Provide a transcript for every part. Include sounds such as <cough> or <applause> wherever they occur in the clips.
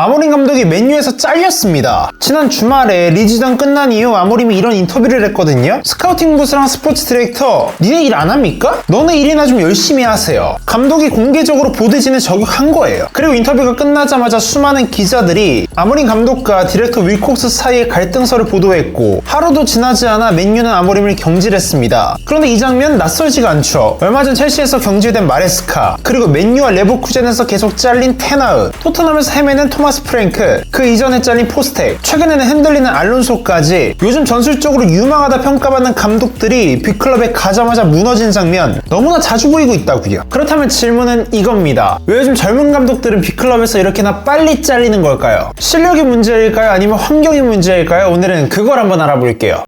아모림 감독이 맨유에서 잘렸습니다. 지난 주말에 리즈전 끝난 이후 아모림이 이런 인터뷰를 했거든요. 스카우팅 부스랑 스포츠 디렉터, 니네 일 안 합니까? 너네 일이나 좀 열심히 하세요. 감독이 공개적으로 보드진을 저격한 거예요. 그리고 인터뷰가 끝나자마자 수많은 기자들이 아모림 감독과 디렉터 윌콕스 사이의 갈등설을 보도했고 하루도 지나지 않아 맨유는 아모림을 경질했습니다. 그런데 이 장면 낯설지가 않죠. 얼마 전 첼시에서 경질된 마레스카, 그리고 맨유와 레버쿠젠에서 계속 잘린 테나흐, 토트넘에서 헤매는 토마 스 프랭크, 그 이전에 잘린 포스텍, 최근에는 흔들리는 알론소까지 요즘 전술적으로 유망하다 평가받는 감독들이 빅클럽에 가자마자 무너진 장면 너무나 자주 보이고 있다고요. 그렇다면 질문은 이겁니다. 왜 요즘 젊은 감독들은 빅클럽에서 이렇게나 빨리 잘리는 걸까요? 실력이 문제일까요? 아니면 환경이 문제일까요? 오늘은 그걸 한번 알아볼게요.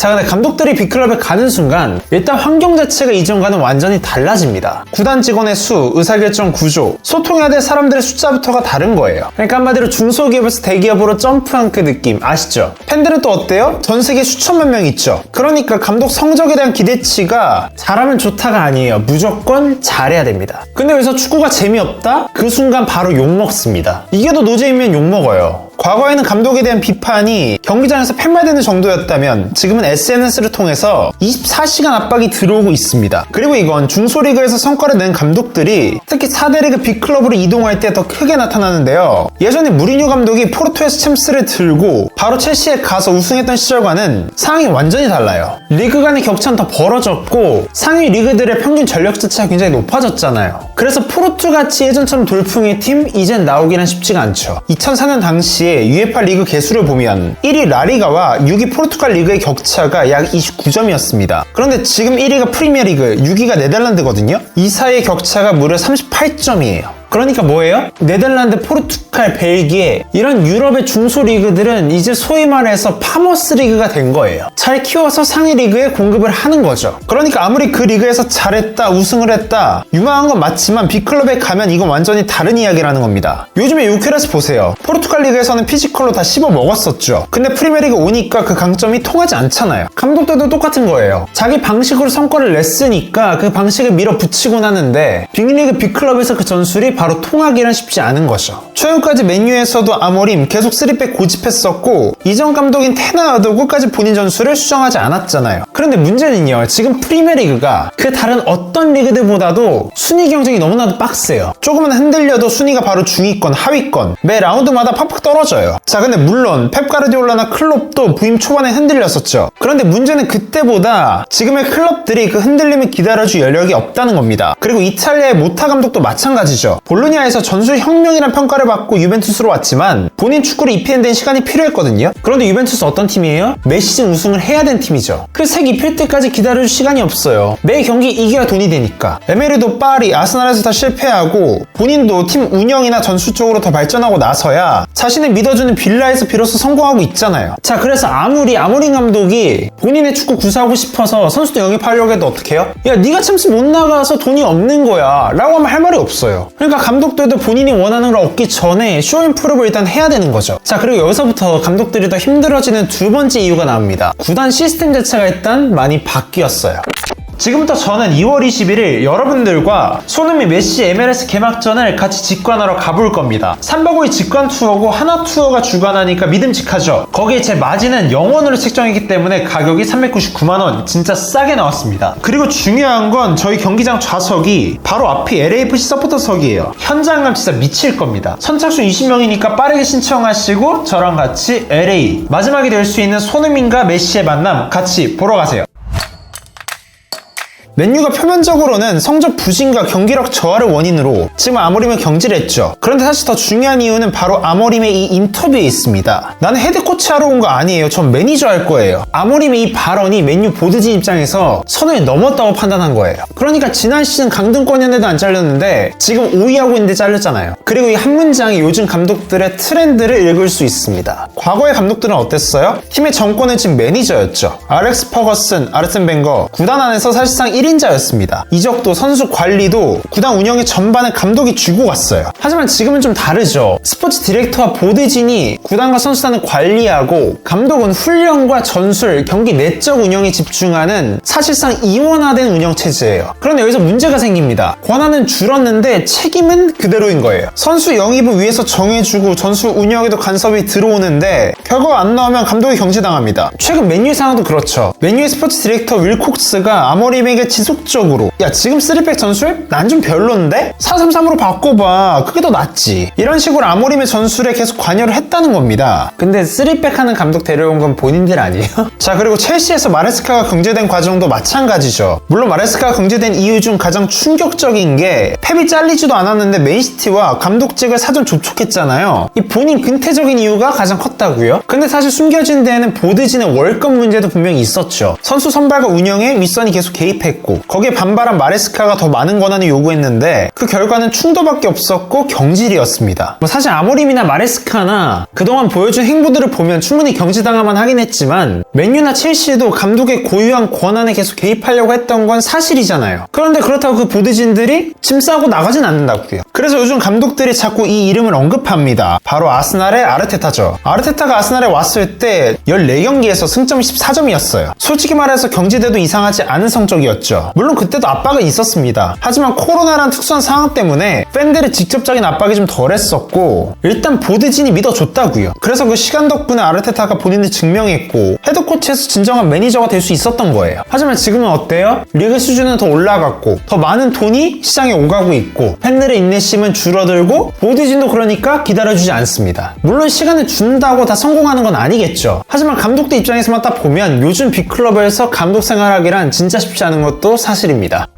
자, 근데 감독들이 빅클럽에 가는 순간 일단 환경 자체가 이전과는 완전히 달라집니다. 구단 직원의 수, 의사결정 구조, 소통해야 될 사람들의 숫자부터가 다른 거예요. 그러니까 한마디로 중소기업에서 대기업으로 점프한 그 느낌 아시죠? 팬들은 또 어때요? 전 세계 수천만 명 있죠. 그러니까 감독 성적에 대한 기대치가 잘하면 좋다가 아니에요. 무조건 잘해야 됩니다. 근데 여기서 축구가 재미없다? 그 순간 바로 욕먹습니다. 이게 더 노잼이면 욕먹어요. 과거에는 감독에 대한 비판이 경기장에서 팻말되는 정도였다면 지금은 SNS를 통해서 24시간 압박이 들어오고 있습니다. 그리고 이건 중소리그에서 성과를 낸 감독들이 특히 4대 리그 빅클럽으로 이동할 때 더 크게 나타나는데요. 예전에 무리뉴 감독이 포르투에서 챔스를 들고 바로 첼시에 가서 우승했던 시절과는 상황이 완전히 달라요. 리그 간의 격차는 더 벌어졌고 상위 리그들의 평균 전력 자체가 굉장히 높아졌잖아요. 그래서 포르투같이 예전처럼 돌풍의 팀 이젠 나오기는 쉽지가 않죠. 2004년 당시에 UEFA 리그 개수를 보면 1위 라리가와 6위 포르투갈 리그의 격차가 약 29점이었습니다. 그런데 지금 1위가 프리미어 리그, 6위가 네덜란드거든요. 이 사이의 격차가 무려 38점이에요. 그러니까 뭐예요? 네덜란드, 포르투갈, 벨기에 이런 유럽의 중소 리그들은 이제 소위 말해서 파머스 리그가 된 거예요. 잘 키워서 상위 리그에 공급을 하는 거죠. 그러니까 아무리 그 리그에서 잘했다, 우승을 했다, 유망한 건 맞지만 빅클럽에 가면 이건 완전히 다른 이야기라는 겁니다. 요즘에 유케레스 보세요. 포르투갈 리그에서는 피지컬로 다 씹어 먹었었죠. 근데 프리미어리그 오니까 그 강점이 통하지 않잖아요. 감독들도 똑같은 거예요. 자기 방식으로 성과를 냈으니까 그 방식을 밀어붙이곤 하는데 빅리그 빅클럽에서 그 전술이 바로 통하기란 쉽지 않은 거죠. 최근까지 맨유에서도 아모림 계속 3백 고집했었고 이전 감독인 테나도 끝까지 본인 전술을 수정하지 않았잖아요. 그런데 문제는요. 지금 프리미어리그가 그 다른 어떤 리그들보다도 순위 경쟁이 너무나도 빡세요. 조금만 흔들려도 순위가 바로 중위권, 하위권 매 라운드마다 팍팍 떨어져요. 자 근데 물론 펩 가르디올라나 클롭도 부임 초반에 흔들렸었죠. 그런데 문제는 그때보다 지금의 클럽들이 그 흔들림을 기다려줄 여력이 없다는 겁니다. 그리고 이탈리아의 모타 감독도 마찬가지죠. 볼로니아에서 전술 혁명이란 평가를 받고 유벤투스로 왔지만 본인 축구를 입히는 데는 시간이 필요했거든요. 그런데 유벤투스 어떤 팀이에요? 매 시즌 우승을 해야 된 팀이죠. 그 색 입힐 때까지 기다려줄 시간이 없어요. 매 경기 이겨야 돈이 되니까. 에메리도 파리, 아스날에서 다 실패하고 본인도 팀 운영이나 전술 쪽으로 더 발전하고 나서야 자신을 믿어주는 빌라에서 비로소 성공하고 있잖아요. 자, 그래서 아무리 아무린 감독이 본인의 축구 구사하고 싶어서 선수도 영입하려고 해도 어떻게 해요? 야, 네가 챔스 못 나가서 돈이 없는 거야. 라고 하면 할 말이 없어요. 그러니까 감독들도 본인이 원하는 걸 얻기 전에 쇼인프룹을 일단 해야 되는 거죠. 자, 그리고 여기서부터 감독들이 더 힘들어지는 두 번째 이유가 나옵니다. 구단 시스템 자체가 일단 많이 바뀌었어요. 지금부터 저는 2월 21일 여러분들과 손흥민 메시 MLS 개막전을 같이 직관하러 가볼 겁니다. 3박 5일 직관 투어고 하나 투어가 주관하니까 믿음직하죠. 거기에 제 마진은 영원으로 책정했기 때문에 가격이 399만원 진짜 싸게 나왔습니다. 그리고 중요한 건 저희 경기장 좌석이 바로 앞이 LAFC 서포터석이에요. 현장감 진짜 미칠 겁니다. 선착순 20명이니까 빠르게 신청하시고 저랑 같이 LA 마지막이 될 수 있는 손흥민과 메시의 만남 같이 보러 가세요. 맨유가 표면적으로는 성적 부진과 경기력 저하를 원인으로 지금 아모림을 경질했죠. 그런데 사실 더 중요한 이유는 바로 아모림의 이 인터뷰에 있습니다. 나는 헤드코치 하러 온 거 아니에요. 전 매니저 할 거예요. 아모림의 이 발언이 맨유 보드진 입장에서 선을 넘었다고 판단한 거예요. 그러니까 지난 시즌 강등권이었는데도 안 잘렸는데 지금 5위하고 있는데 잘렸잖아요. 그리고 이 한 문장이 요즘 감독들의 트렌드를 읽을 수 있습니다. 과거의 감독들은 어땠어요? 팀의 정권을 진 매니저였죠. 알렉스 퍼거슨, 아르센 벵거 구단 안에서 사실상 1위 관리자였습니다. 이적도 선수 관리도 구단 운영의 전반을 감독이 쥐고 갔어요. 하지만 지금은 좀 다르죠. 스포츠 디렉터와 보드진이 구단과 선수단을 관리하고 감독은 훈련과 전술, 경기 내적 운영에 집중하는 사실상 이원화된 운영 체제예요. 그런데 여기서 문제가 생깁니다. 권한은 줄었는데 책임은 그대로인 거예요. 선수 영입을 위해서 정해주고 전술 운영에도 간섭이 들어오는데 결과가 안 나오면 감독이 경질당합니다. 최근 맨유 상황도 그렇죠. 맨유의 스포츠 디렉터 윌콕스가 아모림에게 지속적으로 야 지금 3백 전술? 난 좀 별론데? 433으로 바꿔봐. 그게 더 낫지. 이런 식으로 아모림의 전술에 계속 관여를 했다는 겁니다. 근데 3백 하는 감독 데려온 건 본인들 아니에요? <laughs> 자 그리고 첼시에서 마레스카가 경제된 과정도 마찬가지죠. 물론 마레스카가 경제된 이유 중 가장 충격적인 게 펩이 잘리지도 않았는데 맨시티와 감독직을 사전 접촉했잖아요. 이 본인 근태적인 이유가 가장 컸다고요? 근데 사실 숨겨진 데에는 보드진의 월급 문제도 분명히 있었죠. 선수 선발과 운영에 윗선이 계속 개입했고 거기에 반발한 마레스카가 더 많은 권한을 요구했는데 그 결과는 충돌밖에 없었고 경질이었습니다. 뭐 사실 아모림이나 마레스카나 그동안 보여준 행보들을 보면 충분히 경질당하만 하긴 했지만 맨유나 첼시도 감독의 고유한 권한에 계속 개입하려고 했던 건 사실이잖아요. 그런데 그렇다고 그 보드진들이 짐 싸고 나가진 않는다고요. 그래서 요즘 감독들이 자꾸 이 이름을 언급합니다. 바로 아스날의 아르테타죠. 아르테타가 아스날에 왔을 때 14경기에서 승점이 14점이었어요. 솔직히 말해서 경지대도 이상하지 않은 성적이었죠. 물론 그때도 압박은 있었습니다. 하지만 코로나란 특수한 상황 때문에 팬들의 직접적인 압박이 좀 덜했었고 일단 보드진이 믿어줬다고요. 그래서 그 시간 덕분에 아르테타가 본인을 증명했고 헤드코치에서 진정한 매니저가 될 수 있었던 거예요. 하지만 지금은 어때요? 리그 수준은 더 올라갔고 더 많은 돈이 시장에 오가고 있고 팬들의 인내심은 줄어들고 보드진도 그러니까 기다려주지 않습니다. 물론 시간을 준다고 다 성공하는 건 아니겠죠. 하지만 감독들 입장에서만 딱 보면 요즘 빅클럽에서 감독 생활하기란 진짜 쉽지 않은 것도 사실입니다.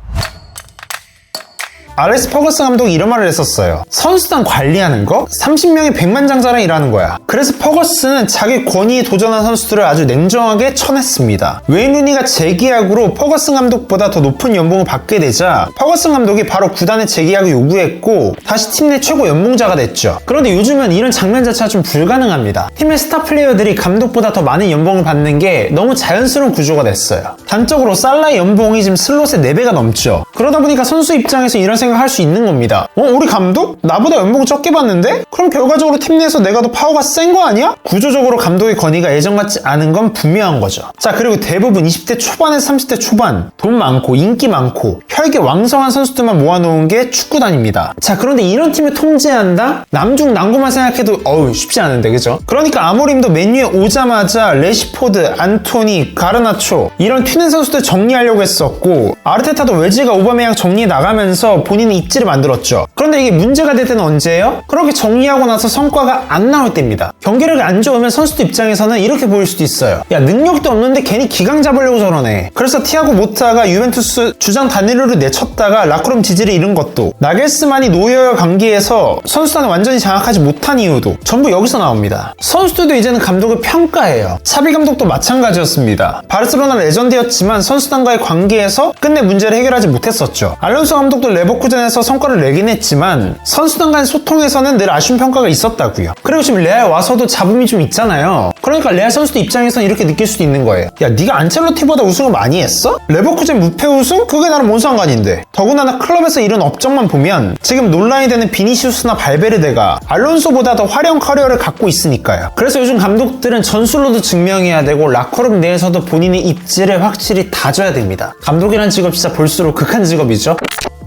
알렉스 퍼거슨 감독이 이런 말을 했었어요. 선수단 관리하는 거? 30명의 백만장자랑 일하는 거야. 그래서 퍼거슨은 자기 권위에 도전한 선수들을 아주 냉정하게 쳐냈습니다. 웨인 루니가 재계약으로 퍼거슨 감독보다 더 높은 연봉을 받게 되자 퍼거슨 감독이 바로 구단의 재계약을 요구했고 다시 팀 내 최고 연봉자가 됐죠. 그런데 요즘은 이런 장면 자체가 좀 불가능합니다. 팀의 스타 플레이어들이 감독보다 더 많은 연봉을 받는 게 너무 자연스러운 구조가 됐어요. 단적으로 살라의 연봉이 지금 슬롯의 4배가 넘죠. 그러다 보니까 선수 입장에서 이런 생각 할 수 있는 겁니다. 어, 우리 감독? 나보다 연봉 적게 받는데? 그럼 결과적으로 팀 내에서 내가 더 파워가 센 거 아니야? 구조적으로 감독의 권위가 예전 같지 않은 건 분명한 거죠. 자, 그리고 대부분 20대 초반에서 30대 초반, 돈 많고, 인기 많고, 혈기 왕성한 선수들만 모아놓은 게 축구단입니다. 자, 그런데 이런 팀을 통제한다? 남중 남고만 생각해도 어우, 쉽지 않은데, 그죠? 그러니까 아모림도 맨유에 오자마자 레시포드, 안토니, 가르나초, 이런 튀는 선수들 정리하려고 했었고, 아르테타도 웨지가 오바메양 정리 나가면서 본인의 입지를 만들었죠. 그런데 이게 문제가 될 때는 언제예요? 그렇게 정리하고 나서 성과가 안 나올 때입니다. 경기력이 안 좋으면 선수들 입장에서는 이렇게 보일 수도 있어요. 야 능력도 없는데 괜히 기강 잡으려고 저러네. 그래서 티아고 모타가 유벤투스 주장 다니로를 내쳤다가 라크롬 지지를 잃은 것도 나겔스만이 노여의 관계에서 선수단을 완전히 장악하지 못한 이유도 전부 여기서 나옵니다. 선수들도 이제는 감독을 평가해요. 차비 감독도 마찬가지였습니다. 바르셀로나 레전드였지만 선수단과의 관계에서 끝내 문제를 해결하지 못했었죠. 알론소 감독도 레버 쿠젠에서 성과를 내긴 했지만 선수단 간 소통에서는 늘 아쉬운 평가가 있었다고요. 그리고 지금 레알 와서도 잡음이 좀 있잖아요. 그러니까 레알 선수도 입장에서는 이렇게 느낄 수도 있는 거예요. 야, 네가 안첼로티보다 우승을 많이 했어? 레버쿠젠 무패 우승? 그게 나랑 뭔 상관인데? 더군다나 클럽에서 이런 업적만 보면 지금 논란이 되는 비니시우스나 발베르데가 알론소보다 더 화려한 커리어를 갖고 있으니까요. 그래서 요즘 감독들은 전술로도 증명해야 되고 라커룸 내에서도 본인의 입지를 확실히 다져야 됩니다. 감독이란 직업 진짜 볼수록 극한 직업이죠.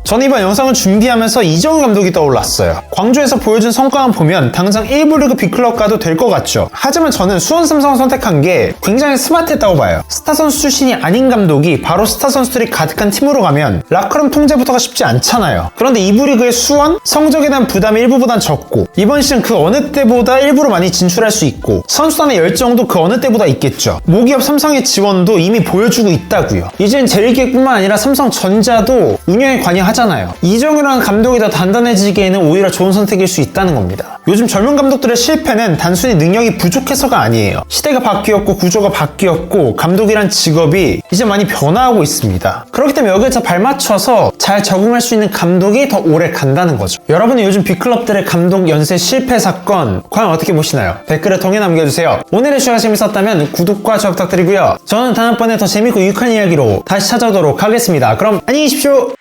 전 이번 영상을 준비하면서 이정우 감독이 떠올랐어요. 광주에서 보여준 성과만 보면 당장 1부 리그 B클럽 가도 될 것 같죠. 하지만 저는 수원 삼성을 선택한 게 굉장히 스마트했다고 봐요. 스타 선수 출신이 아닌 감독이 바로 스타 선수들이 가득한 팀으로 가면 라커룸 통제부터가 쉽지 않잖아요. 그런데 2부 리그의 수원 성적에 대한 부담이 1부보단 적고 이번 시즌 그 어느 때보다 1부로 많이 진출할 수 있고 선수단의 열정도 그 어느 때보다 있겠죠. 모기업 삼성의 지원도 이미 보여주고 있다고요. 이젠 제1기획뿐만 아니라 삼성전자도 운영에 관여하지 하잖아요. 이정우라는 감독이 더 단단해지기에는 오히려 좋은 선택일 수 있다는 겁니다. 요즘 젊은 감독들의 실패는 단순히 능력이 부족해서가 아니에요. 시대가 바뀌었고 구조가 바뀌었고 감독이란 직업이 이제 많이 변화하고 있습니다. 그렇기 때문에 여기에 잘 발맞춰서 잘 적응할 수 있는 감독이 더 오래 간다는 거죠. 여러분은 요즘 빅클럽들의 감독 연쇄 실패 사건 과연 어떻게 보시나요? 댓글을 통해 남겨주세요. 오늘의 쇼가 재밌었다면 구독과 좋아요 부탁드리고요. 저는 다음번에 더 재밌고 유익한 이야기로 다시 찾아오도록 하겠습니다. 그럼 안녕히 계십시오.